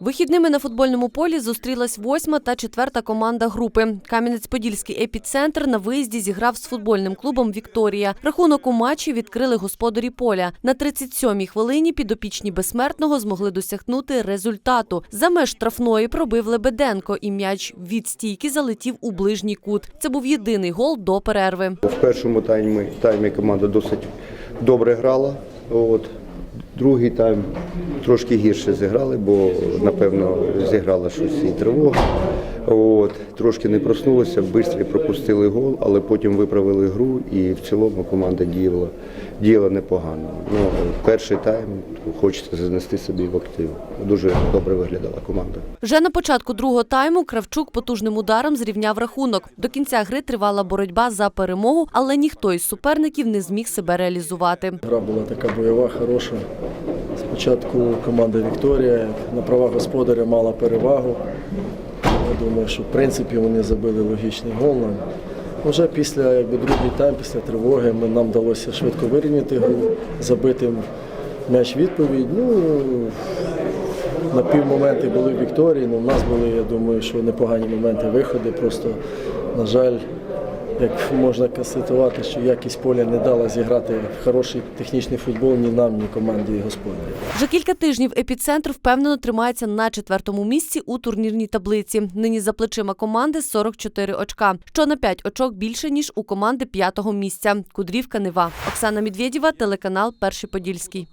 Вихідними на футбольному полі зустрілась восьма та четверта команда групи. Кам'янець-Подільський епіцентр на виїзді зіграв з футбольним клубом Вікторія. Рахунок у матчі відкрили господарі поля. На 37-й хвилині підопічні безсмертного змогли досягнути результату. За меж штрафної пробив Лебеденко, і м'яч від стійки залетів у ближній кут. Це був єдиний гол до перерви. В першому таймі, таймі команда досить добре грала. От. Другий тайм трошки гірше зіграли, бо напевно зіграла щось і тривога. От. Трошки не проснулися, швидко пропустили гол, але потім виправили гру і в цілому команда діяла, діяла непогано. Ну, перший тайм хочеться занести собі в актив. Дуже добре виглядала команда. Вже на початку другого тайму Кравчук потужним ударом зрівняв рахунок. До кінця гри тривала боротьба за перемогу, але ніхто із суперників не зміг себе реалізувати. Гра була така бойова, хороша. Спочатку команда Вікторія на правах господаря мала перевагу. Я думаю, що в принципі вони забили логічний гол. Вже після якби, другий тайм, після тривоги, ми, нам вдалося швидко вирівняти гру, забити м'яч відповідь. Ну, на півмоменти були Вікторії, але в нас були, я думаю, що непогані моменти виходи. Просто, на жаль, як можна констатувати, що якість поля не дала зіграти хороший технічний футбол ні нам, ні команді господарів. Вже кілька тижнів епіцентр впевнено тримається на четвертому місці у турнірній таблиці. Нині за плечима команди 44 очка, що на 5 очок більше ніж у команди п'ятого місця. Кудрівка Нева. Оксана Медведєва, телеканал Перший Подільський.